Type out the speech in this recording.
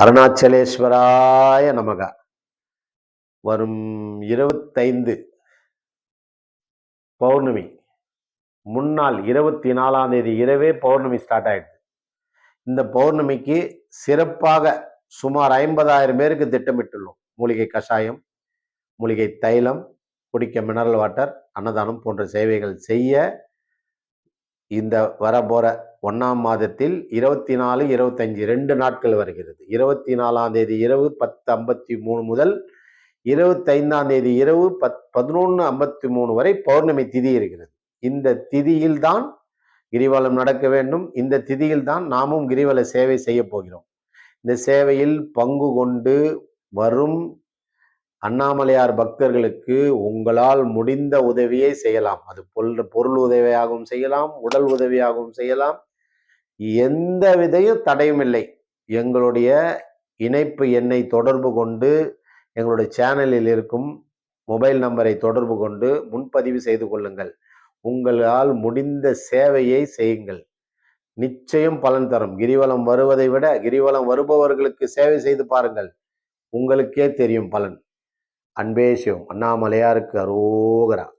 அருணாச்சலேஸ்வராய நமக. வரும் இருபத்தைந்து பௌர்ணமி. முன்னாள் இருபத்தி நாலாம் தேதி இரவே பௌர்ணமி ஸ்டார்ட் ஆயிடுது. இந்த பௌர்ணமிக்கு சிறப்பாக சுமார் ஐம்பதாயிரம் பேருக்கு திட்டமிட்டுள்ளோம். மூலிகை கஷாயம் மூலிகை தைலம் குடிக்க மினரல் வாட்டர் அன்னதானம் போன்ற சேவைகள் செய்ய இந்த வரப்போற ஒன்றாம் மாதத்தில் இருபத்தி நாலு இருபத்தஞ்சி ரெண்டு நாட்கள் வருகிறது. இருபத்தி நாலாம் தேதி இரவு பத்து ஐம்பத்தி மூணு முதல் இருபத்தைந்தாம் தேதி இரவு பத் பதினொன்று ஐம்பத்தி மூணு வரை பௌர்ணமி திதி இருக்கிறது. இந்த திதியில்தான் கிரிவலம் நடக்க வேண்டும். இந்த திதியில் தான் நாமும் கிரிவல சேவை செய்ய போகிறோம். இந்த சேவையில் பங்கு கொண்டு வரும் அண்ணாமலையார் பக்தர்களுக்கு உங்களால் முடிந்த உதவியை செய்யலாம். அது பொருள் பொருள் உதவியாகவும் செய்யலாம் உடல் உதவியாகவும் செய்யலாம். எந்த விதையும் தடையும் இல்லை. எங்களுடைய இணைப்பு எண்ணை தொடர்பு கொண்டு எங்களுடைய சேனலில் இருக்கும் மொபைல் நம்பரை தொடர்பு கொண்டு முன்பதிவு செய்து கொள்ளுங்கள். உங்களால் முடிந்த சேவையை செய்யுங்கள். நிச்சயம் பலன் தரும். கிரிவலம் வருவதை விட கிரிவலம் வருபவர்களுக்கு சேவை செய்து பாருங்கள். உங்களுக்கே தெரியும் பலன். அன்பே சிவம். அண்ணாமலையாருக்கு அரோகரா.